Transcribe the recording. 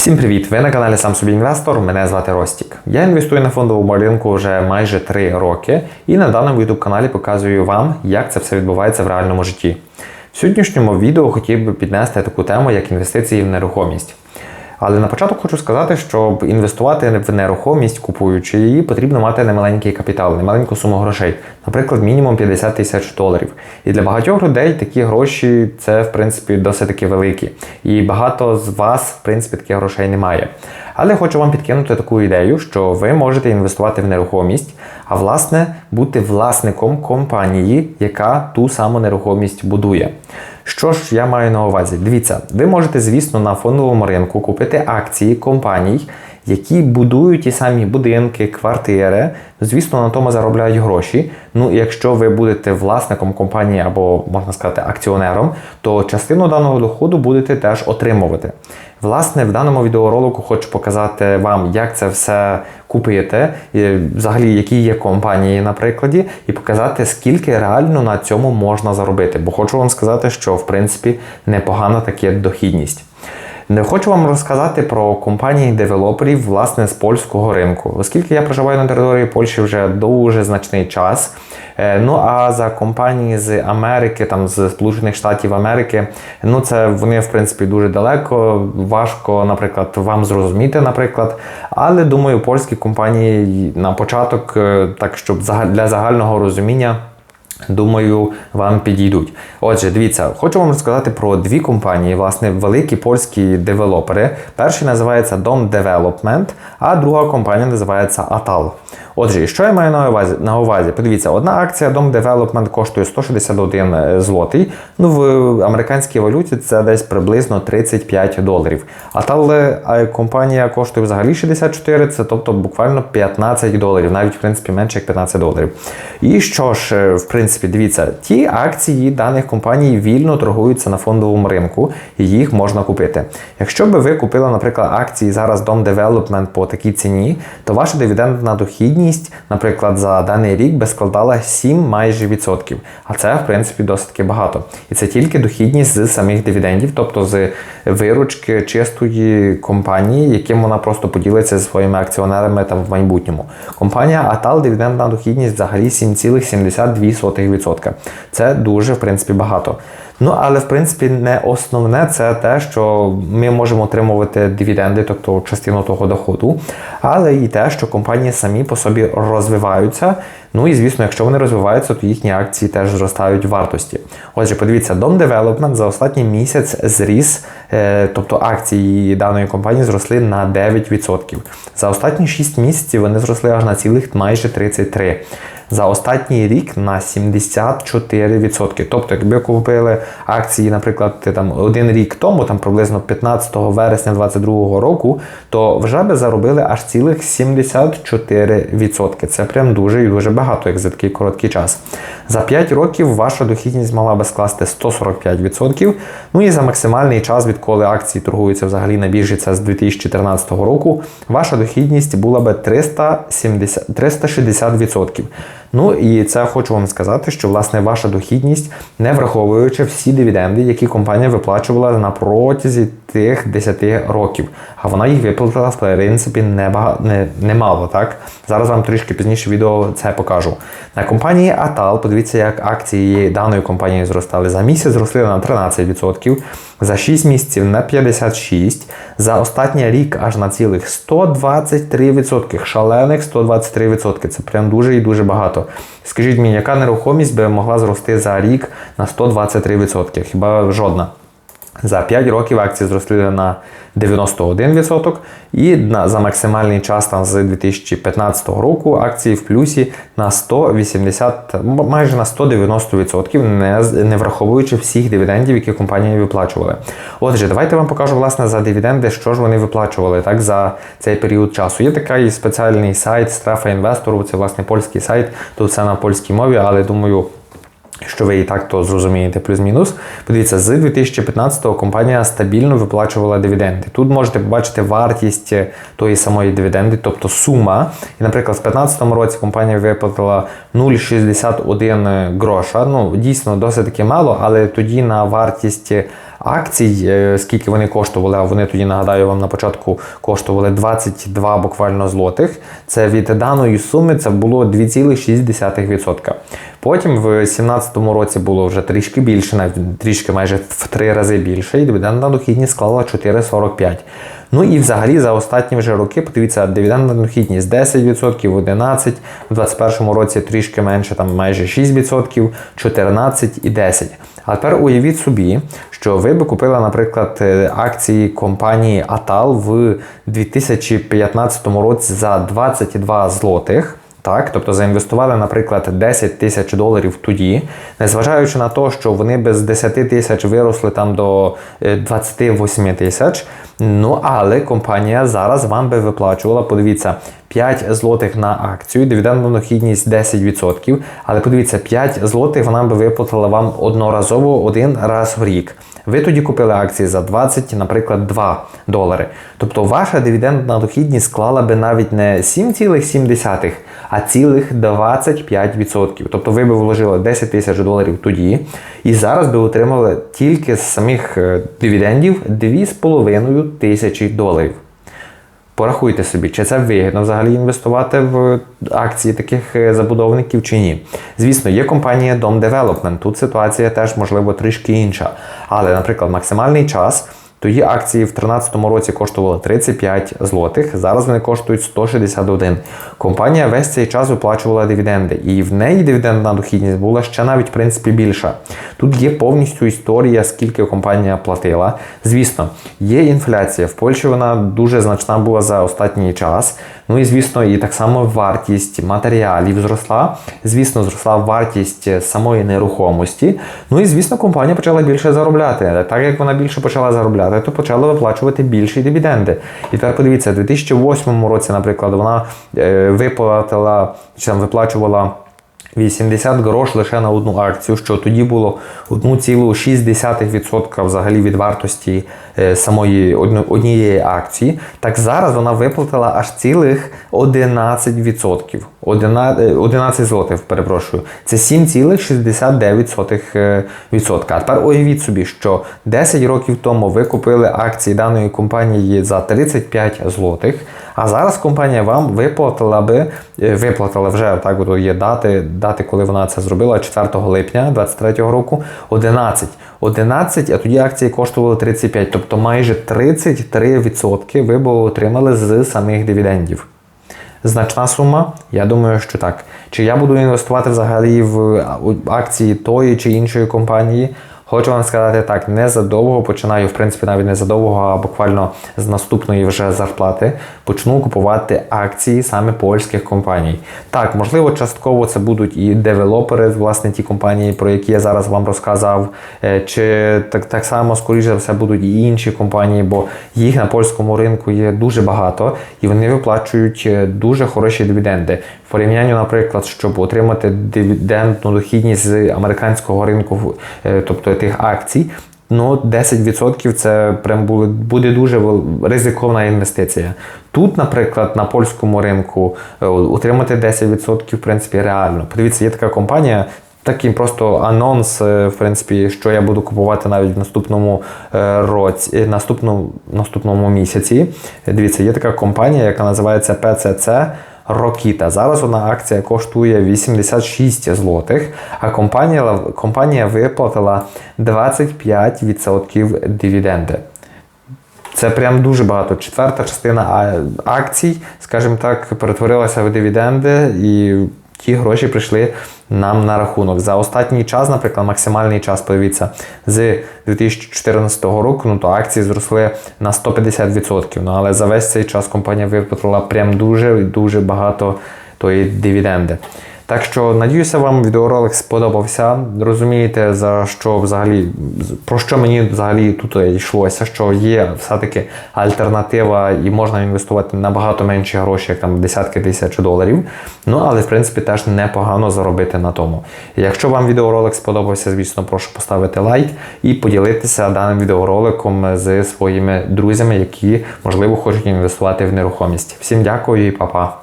Всім привіт! Ви на каналі Сам собі інвестор. Мене звати Ростік. Я інвестую на фондовому ринку вже майже 3 роки і на даному youtube каналі показую вам, як це все відбувається в реальному житті. В сьогоднішньому відео хотів би піднести таку тему, як інвестиції в нерухомість. Але на початок хочу сказати, щоб інвестувати в нерухомість, купуючи її, потрібно мати немаленький капітал, немаленьку суму грошей, наприклад, мінімум 50 тисяч доларів. І для багатьох людей такі гроші це в принципі досить таки великі. І багато з вас, в принципі, таких грошей немає. Але хочу вам підкинути таку ідею, що ви можете інвестувати в нерухомість, а власне бути власником компанії, яка ту саму нерухомість будує. Що ж я маю на увазі? Дивіться, ви можете, звісно, на фондовому ринку купити акції компаній, які будують ті самі будинки, квартири. Звісно, на тому заробляють гроші. Ну, якщо ви будете власником компанії або, можна сказати, акціонером, то частину даного доходу будете теж отримувати. Власне, в даному відеоролику хочу показати вам, як це все купити, і взагалі, які є компанії на прикладі, і показати, скільки реально на цьому можна заробити. Бо хочу вам сказати, що в принципі непогана така дохідність. Не хочу вам розказати про компанії девелоперів власне з польського ринку, оскільки я проживаю на території Польщі вже дуже значний час. Е, ну а за компанії з Америки, там з Сполучених Штатів Америки, ну це вони в принципі дуже далеко. Важко, наприклад, вам зрозуміти, наприклад. Але думаю, польські компанії на початок, е, так щоб для загального розуміння. Думаю, вам підійдуть. Отже, дивіться, хочу вам розказати про дві компанії, власне, великі польські девелопери. Перший називається Dom Development, а друга компанія називається Atal. Отже, що я маю на увазі? На увазі? Подивіться, одна акція Dom Development коштує 161 е, злотий. Ну, в американській валюті це десь приблизно 35 доларів. Atal е, компанія коштує взагалі 64, це тобто буквально 15 доларів, навіть в принципі менше як 15 доларів. І що ж, е, в принципі дивіться, ті акції даних компаній вільно торгуються на фондовому ринку, і їх можна купити. Якщо би ви купили, наприклад, акції зараз Dom Development по такій ціні, то ваша дивідендна дохідність, наприклад, за даний рік би складала 7 майже відсотків. А це, в принципі, досить таки багато. І це тільки дохідність з самих дивідендів, тобто з виручки чистої компанії, яким вона просто поділиться зі своїми акціонерами там в майбутньому. Компанія Atal дивідендна дохідність взагалі 7,72%. 0,5%. Це дуже, в принципі, багато. Ну, але в принципі не основне це те, що ми можемо отримувати дивіденди, тобто частину того доходу, але і те, що компанії самі по собі розвиваються. Ну і звісно, якщо вони розвиваються, то їхні акції теж зростають в вартості. Отже, подивіться, Dom Development за останній місяць зріс, е, тобто акції даної компанії зросли на 9%. За останні 6 місяців вони зросли аж на цілих майже 33% за останній рік на 74%. Тобто, якби купили акції, наприклад, там один рік тому, там приблизно 15 вересня 2022 року, то вже би заробили аж цілих 74%. Це прям дуже і дуже багато, як за такий короткий час. За 5 років ваша дохідність мала би скласти 145%. Ну і за максимальний час, відколи акції торгуються взагалі на біржі, це з 2014 року, ваша дохідність була би 370, 360%. Ну і це хочу вам сказати, що власне ваша дохідність, не враховуючи всі дивіденди, які компанія виплачувала на протязі тих 10 років. А вона їх виплатила в принципі небагато, не, немало. Так? Зараз вам трішки пізніше відео це покажу. На компанії Atal, подивіться, як акції даної компанії зростали. За місяць зросли на 13%, за 6 місяців на 56%, за останній рік аж на цілих 123%. Шалених 123%. Це прям дуже і дуже багато. Скажіть мені, яка нерухомість би могла зрости за рік на 123%? Хіба жодна? За 5 років акції зросли на 91% і на, за максимальний час там, з 2015 року акції в плюсі на 180, майже на 190%, не, не враховуючи всіх дивідендів, які компанії виплачували. Отже, давайте вам покажу власне за дивіденди, що ж вони виплачували так, за цей період часу. Є такий спеціальний сайт Страфа інвестору, це власне польський сайт, тут це на польській мові, але думаю. Що ви і так то зрозумієте, плюс-мінус. Подивіться, з 2015-го компанія стабільно виплачувала дивіденди. Тут можете побачити вартість тої самої дивіденди, тобто сума. І, наприклад, в 2015 році компанія виплатила 0,61 гроша. Ну, дійсно, досить таки мало, але тоді на вартість акцій, е, скільки вони коштували, а вони тоді нагадаю вам на початку коштували 22 буквально злотих. Це від даної суми це було 2,6%. Потім в 2017 році було вже трішки більше, навіть трішки майже в три рази більше, і дивідендна дохідність склала 4,45. Ну і взагалі за останні вже роки, подивіться, дивідендна дохідність 10%, 11%, в 2021 році трішки менше, там майже 6%, 14% і 10%. А тепер уявіть собі, що ви би купили, наприклад, е, акції компанії Atal в 2015 році за 22 злотих. Так, тобто заінвестували, наприклад, 10 тисяч доларів тоді, незважаючи на те, що вони без 10 тисяч виросли там до е, 28 тисяч. Ну, але компанія зараз вам би виплачувала, подивіться, 5 злотих на акцію, дивідендна дохідність 10%. Але подивіться, 5 злотих вона би виплатила вам одноразово один раз в рік. Ви тоді купили акції за 20, наприклад, 2 долари. Тобто ваша дивідендна дохідність склала би навіть не 7,7, а цілих 25%. Тобто ви б вложили 10 тисяч доларів тоді, і зараз би отримали тільки з самих е, дивідендів 2,5 тисячі доларів. Порахуйте собі, чи це вигідно взагалі інвестувати в акції таких е, забудовників чи ні. Звісно, є компанія Dom Development, тут ситуація теж можливо трішки інша. Але, наприклад, максимальний час. Тоді акції в 2013 році коштували 35 злотих, зараз вони коштують 161. Компанія весь цей час виплачувала дивіденди, і в неї дивідендна дохідність була ще навіть в принципі більша. Тут є повністю історія, скільки компанія платила. Звісно, є інфляція. В Польщі вона дуже значна була за останній час. Ну і звісно, і так само вартість матеріалів зросла. Звісно, зросла вартість самої нерухомості. Ну і звісно, компанія почала більше заробляти. Так як вона більше почала заробляти, то почала виплачувати більші дивіденди. І тепер подивіться, у 2008 році, наприклад, вона е, виплатила чи там виплачувала. 80 грош лише на одну акцію, що тоді було 1,6% взагалі від вартості е, самої однієї акції. Так зараз вона виплатила аж цілих 11%. Одина- е, 11 злотих, перепрошую. Це 7,69%. А тепер уявіть собі, що 10 років тому ви купили акції даної компанії за 35 злотих, а зараз компанія вам виплатила би, е, виплатила вже так є дати, дати, коли вона це зробила 4 липня 2023 року, 11. 11, а тоді акції коштували 35, тобто майже 33% ви б отримали з самих дивідендів. Значна сума? Я думаю, що так. Чи я буду інвестувати взагалі в акції тої чи іншої компанії? Хочу вам сказати так, незадовго починаю, в принципі, навіть не задовго, а буквально з наступної вже зарплати почну купувати акції саме польських компаній. Так, можливо, частково це будуть і девелопери, власне, ті компанії, про які я зараз вам розказав. Е, Чи так, так само, скоріше за все, будуть і інші компанії, бо їх на польському ринку є дуже багато, і вони виплачують е, дуже хороші дивіденди. В порівнянні, наприклад, щоб отримати дивідендну дохідність з американського ринку, е, тобто тих акцій. Ну, 10% це прям буде, буде дуже ризикована інвестиція. Тут, наприклад, на польському ринку е, отримати 10% в принципі реально. Подивіться, є така компанія. Такий просто анонс, е, в принципі, що я буду купувати навіть в наступному е, році, наступному, наступному місяці. Дивіться, є така компанія, яка називається PCC Рокіта. Зараз одна акція коштує 86 злотих, а компанія, компанія виплатила 25% дивіденди. Це прям дуже багато. Четверта частина акцій, скажімо так, перетворилася в дивіденди, і ті гроші прийшли нам на рахунок. За останній час, наприклад, максимальний час, подивіться, з 2014 року, ну то акції зросли на 150%. Ну, але за весь цей час компанія виплатила прям дуже дуже багато тої дивіденди. Так що надіюся, вам відеоролик сподобався. Розумієте, за що взагалі про що мені взагалі тут йшлося, що є все-таки альтернатива і можна інвестувати набагато менші гроші, як там десятки тисяч доларів. Ну але в принципі теж непогано заробити на тому. Якщо вам відеоролик сподобався, звісно, прошу поставити лайк і поділитися даним відеороликом з своїми друзями, які можливо хочуть інвестувати в нерухомість. Всім дякую і па-па!